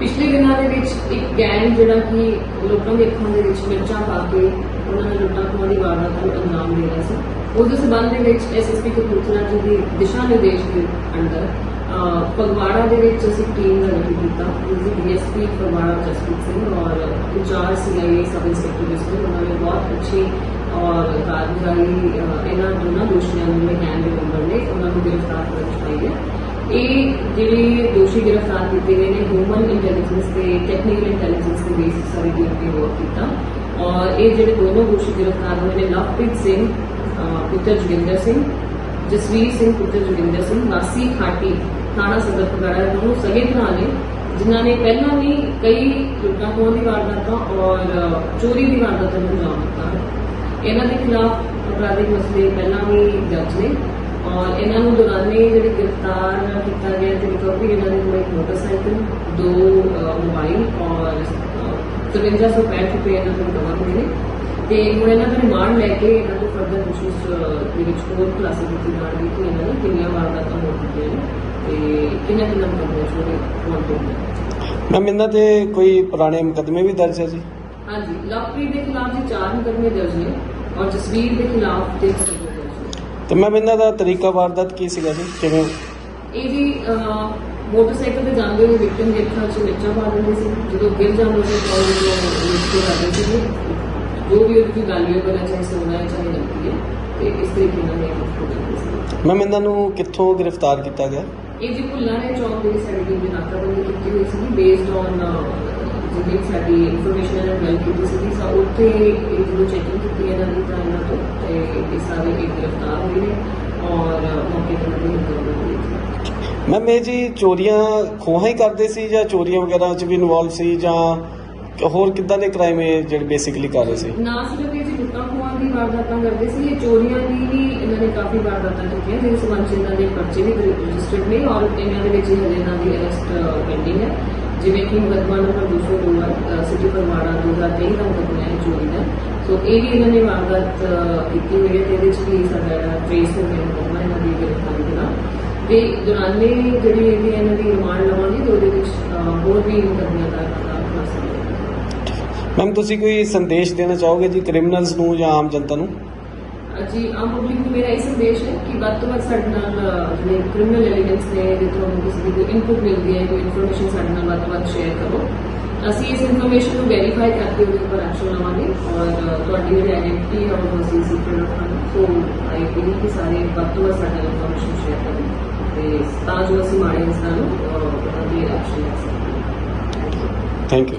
ਪਿਛਲੇ ਦਿਨਾਂ ਦੇ ਵਿੱਚ ਇੱਕ ਗੈਂਗ ਜਿਹੜਾ ਕਿ ਲੋਕਾਂ ਦੇ ਅੱਖਾਂ ਦੇ ਵਿੱਚ ਮਿਰਚਾਂ ਪਾ ਕੇ ਉਹਨਾਂ ਨੇ ਲੁੱਟਾਂ ਖੋਹਾਂ ਦੀ ਵਾਰਦਾਤ ਨੂੰ ਅੰਜਾਮ ਦੇ ਰਿਹਾ ਸੀ। ਉਸ ਦੇ ਸਬੰਧ ਦੇ ਵਿੱਚ ਐਸਐਸਪੀ ਕਪੂਰਥਲਾ ਜੀ ਦੀ ਦਿਸ਼ਾ ਨਿਰਦੇਸ਼ ਦੇ ਅੰਦਰ ਅਹ, ਫਗਵਾੜਾ ਦੇ ਵਿੱਚ ਅਸੀਂ ਟੀਮ ਦਾ ਗਠਨ ਕੀਤਾ। ਜਿਸ ਦੀ ਡੀਐਸਪੀ ਫਗਵਾੜਾ ਜਸਪ੍ਰੀਤ ਸਿੰਘ ਔਰ incharge CIA sub inspector Jaspreet ਉਹਨਾਂ ਨੇ ਬਹੁਤ ਅੱਛੀ ਔਰ ਕਾਰਗੁਜ਼ਾਰੀ ਅਹ, ਇਹਨਾਂ ਦੋਨਾਂ ਦੋਸ਼ੀਆਂ ਨੂੰ ਜਿਹੜੇ ਗੈਂਗ ਦੇ ਮੈਂਬਰ ਨੇ ਉਹਨਾਂ ਨੂੰ ਗ੍ਰਿਫਤਾਰ ਕਰਨ ਵਿੱਚ ਹੈ ਇਹ ਜਿਹੜੇ ਦੋਸ਼ੀ ਗ੍ਰਿਫਤਾਰ ਕੀਤੇ ਗਏ ਨੇ ਹਿਊਮਨ ਇੰਟੈਲੀਜੈਂਸ ਤੇ ਟੈਕਨੀਕਲ ਇੰਟੈਲੀਜੈਂਸ ਦੇ ਬੇਸਿਸ ਸਾਰੀ ਟੀਮ ਨੇ ਵਰਕ ਕੀਤਾ। ਔਰ ਇਹ ਜਿਹੜੇ ਦੋਨੋਂ ਦੋਸ਼ੀ ਗ੍ਰਿਫਤਾਰ ਹੋਏ ਨੇ, ਲਵਪ੍ਰੀਤ ਸਿੰਘ ਪੁੱਤਰ ਜੋਗਿੰਦਰ ਸਿੰਘ, ਜਸਵੀਰ ਸਿੰਘ, ਪੁੱਤਰ ਜੋਗਿੰਦਰ ਸਿੰਘ ਵਾਸੀ ਖਾਟੀ, ਥਾਣਾ ਸਦਰ ਫਗਵਾੜਾ ਦੇ ਦੋਨੋਂ ਸਗੇ ਭਰਾ ਨੇ, ਜਿਨ੍ਹਾਂ ਨੇ ਪਹਿਲਾਂ ਵੀ ਕਈ ਲੁੱਟਾਂ ਖੋਹਾਂ ਦੀ ਵਾਰਦਾਤਾਂ ਔਰ ਚੋਰੀ ਦੀ ਵਾਰਦਾਤਾਂ ਨੂੰ ਅੰਜਾਮ ਦਿੱਤਾ ਹੈ। ਇਹਨਾਂ ਦੇ ਖਿਲਾਫ ਅਪਰਾਧਿਕ ਮਸਲੇ ਪਹਿਲਾਂ ਵੀ ਦਰਜ ਨੇ। ਔਰ ਇਹਨਾਂ ਨੂੰ ਦੌਰਾਨੇ ਜਿਹੜੇ ਗ੍ਰਿਫਤਾਰ ਕੀਤਾ ਗਿਆ ਤੇ ਰਿਕਵਰੀ ਇਹਨਾਂ ਦੇ ਕੋਲ ਇੱਕ ਮੋਟਰਸਾਈਕਲ ਦੋ ਮੋਬਾਈਲ ਔਰ ਅਹ, 5365 ਰੁਪਏ ਇਹਨਾਂ ਤੋਂ ਰਿਕਵਰ ਹੋਏ ਨੇ ਤੇ ਹੁਣ ਇਹਨਾਂ ਦਾ ਰਿਮਾਂਡ ਲੈ ਕੇ ਇਹਨਾਂ ਤੋਂ ਫਰਦਰ ਅਹ, ਦੇ ਵਿੱਚ ਹੋਰ ਕਲਾਸਿਸ ਕੀਤੀ ਜਾਣਗੀ ਕਿ ਇਹਨਾਂ ਨੇ ਕਿੰਨੀਆਂ ਵਾਰਦਾਤਾਂ ਹੋ ਚੁੱਕੀਆਂ ਨੇ ਤੇ ਕਿੰਨਾ ਕਿੰਨਾ ਮੁਕੱਦਮੇ ਛੋੜੇ ਵਾਂਟੇ ਨੇ ਮੈਮ ਇਹਨਾਂ ਤੇ ਕੋਈ ਪੁਰਾਣੇ ਮੁਕੱਦਮੇ ਵੀ ਦਰਜ ਹੈ ਜੀ? ਹਾਂਜੀ ਲਵਪ੍ਰੀਤ ਦੇ ਖਿਲਾਫ ਜੀ ਚਾਰ ਮੁਕੱਦਮੇ ਦਰਜ ਨੇ ਔਰ ਜਸਵੀਰ ਦੇ ਖਿਲਾਫ ਨੇ ਤੇ ਮੈਮ ਇਹਨਾਂ ਦਾ ਤਰੀਕਾ ਵਾਰਦਾਤ ਕੀ ਸੀਗਾ ਜੀ? ਕਿਵੇਂ? ਇਹ ਜੀ ਮੋਟਰਸਾਈਕਲ ਤੇ ਜਾਂਦੇ ਹੋਏ ਵਿਕਟਮ ਦੇ ਅੱਖਾਂ 'ਚ ਮਿਰਚਾਂ ਪਾ ਦਿੰਦੇ ਸੀ। ਜਦੋਂ ਗਿਰ ਜਾਂਦੇ ਸੀ ਤਾਂ ਉਹ ਜੋ ਮਿਰਚੇ ਕਰਦੇ ਸੀ ਜੋ ਵੀ ਉਹਦੀ ਗੱਲ ਹੋਈ ਬਣਾ ਚਾਹੇ ਸੋਨਾ ਹੈ ਚਾਹੇ ਨਕਲੀ ਹੈ ਤੇ ਇਸ ਤਰੀਕੇ ਨਾਲ ਇਹ ਕੁਝ ਕਰਦੇ ਸੀ। ਮੈਮ ਇਹਨਾਂ ਨੂੰ ਕਿੱਥੋਂ ਗ੍ਰਿਫਤਾਰ ਕੀਤਾ ਗਿਆ? ਇਹ ਜੀ ਭੁੱਲਾਂ ਨੇ ਚੌਂਕ ਦੇ ਟੀਮ ਨੇ ਨਾਕਾਬੰਦੀ ਕੀਤੀ ਹੋਈ ਸੀ ਬੇਸਡ ਔਨ ਜਿਹੜੀ ਸਾਡੀ ਇਨਫੋਰਮੇਸ਼ਨ ਇਹਨਾਂ ਗੱਲ ਕੀਤੀ ਸੀ ਸਾ ਉੱਥੇ ਇਹ ਜਦੋਂ ਚੈਕਿੰਗ ਕੀਤੀ ਇਹਨਾਂ ਦੀ ਇਹਨਾਂ ਤੋਂ ਤੇ ਇਹ ਸਾਰੇ ਇੱਕ ਗ੍ਰਿਫਤਾਰ ਹੋਏ ਨੇ ਔਰ ਮੌਕੇ ਤੇ ਦੀ ਹਿੰਦੂ ਮੈਮ ਇਹ ਜੀ ਚੋਰੀਆਂ ਖੋਹਾਂ ਹੀ ਕਰਦੇ ਸੀ ਜਾਂ ਚੋਰੀਆਂ ਵਗੈਰਾ 'ਚ ਵੀ ਇਨਵੋਲਵ ਸੀ ਜਾਂ ਹੋਰ ਕਿੱਦਾਂ ਦੇ ਕ੍ਰਾਈਮ ਇਹ ਜਿਹੜੇ ਬੇਸਿਕਲੀ ਕਰ ਰਹੇ ਸੀ? ਨਾ ਸਿਰਫ ਇਹ ਜੀ ਲੁੱਟਾਂ ਖੋਹਾਂ ਦੀ ਵਾਰਦਾਤਾਂ ਕਰਦੇ ਸੀ ਇਹ ਚੋਰੀਆਂ ਦੀ ਵੀ ਇਹਨਾਂ ਨੇ ਕਾਫੀ ਵਾਰਦਾਤਾਂ ਕੀਤੀਆਂ ਜਿਹਦੇ ਸਬੰਧ 'ਚ ਇਹਨਾਂ ਦੇ ਪਰਚੇ ਵੀ ਰਜਿਸਟਰਡ ਨੇ ਔਰ ਇਹਨਾਂ ਦੇ ਵਿੱਚ ਹਜੇ ਇਹਨਾਂ ਦੀ ਅਰੈਸਟ ਪੈਂਡਿੰਗ ਹੈ। ਜਿਵੇਂ ਕਿ ਮੁਕੱਦਮਾ ਨੰਬਰ 202 ਹੈ ਸਿਟੀ ਫਰਮਾੜਾ 2023 ਦਾ ਮੁਕੱਦਮਾ ਹੈ ਚੋਰੀ ਦਾ। ਸੋ ਇਹ ਵੀ ਇਹਨਾਂ ਨੇ ਵਾਰਦਾਤ ਅਹ, ਕੀਤੀ ਹੋਈ ਹੈ ਤੇ ਇਹਦੇ 'ਚ ਵੀ ਸਾਡਾ ਟ੍ਰੇਸ ਹੋ ਗਿਆ ਮੁਕੱਦਮਾ ਇਹਨਾਂ ਦੀ ਗ੍ਰਿਫਤਾਰੀ ਦੇ ਨਾਲ। ਤੇ ਦੌਰਾਨੇ ਜਿਹੜੀ ਇਹਦੀ ਇਹਨਾਂ ਦੀ ਰਿਮਾਂਡ ਲਵਾਂਗੇ ਤੇ ਉਹਦੇ ਵਿੱਚ ਅਹ, ਹੋਰ ਵੀ ਮੁਕੱਦਮਿਆਂ ਦਾ ਪਤਾ ਹਾਸਲ ਹੋਵੇਗਾ ਮੈਮ ਤੁਸੀਂ ਕੋਈ ਸੰਦੇਸ਼ ਦੇਣਾ ਚਾਹੋਗੇ ਜੀ ਕ੍ਰਿਮੀਨਲਸ ਨੂੰ ਜਾਂ ਆਮ ਜਨਤਾ ਨੂੰ? ਜੀ ਆਮ ਪਬਲਿਕ ਨੂੰ ਮੇਰਾ ਇਹ ਸੰਦੇਸ਼ ਹੈ ਕਿ ਵੱਧ ਤੋਂ ਵੱਧ ਸਾਡੇ ਨਾਲ ਜਿਹੜੇ ਕ੍ਰਿਮੀਨਲ ਐਲੀਗੈਂਸ ਨੇ ਜੇ ਤੁਹਾਨੂੰ ਕਿਸੇ ਦੀ ਕੋਈ ਇਨਪੁਟ ਮਿਲਦੀ ਹੈ ਕੋਈ ਇਨਫੋਰਮੇਸ਼ਨ ਸਾਡੇ ਨਾਲ ਵੱਧ ਤੋਂ ਵੱਧ ਸ਼ੇਅਰ ਕਰੋ ਅਸੀਂ ਇਸ ਇਨਫੋਰਮੇਸ਼ਨ ਨੂੰ ਵੈਰੀਫਾਈ ਕਰਕੇ ਉਹਦੇ ਉੱਪਰ ਐਕਸ਼ਨ ਲਵਾਂਗੇ ਔਰ ਅਹ, ਤੁਹਾਡੀ ਜਿਹੜੀ ਆਇਡੈਂਟੀ ਹੈ ਉਹ ਅਸੀਂ ਸੀਕ੍ਰੇਟ ਰੱਖਾਂਗੇ। ਸੋ ਆਈ ਬੀਲੀ ਕਿ ਸਾਰੇ ਵੱਧ ਤੋਂ ਵੱਧ ਸਾਡੇ ਨਾਲ ਇਨਫੋਰਮੇਸ਼ਨ ਸ਼ੇਅਰ ਕਰਨ ਤੇ ਤਾਂ ਜੋ ਅਸੀਂ ਮਾੜੇ ਇਨਸਾਨ ਨੂੰ ਅਹ, ਐਕਸ਼ਨ ਲੈ ਸਕੀਏ। Thank you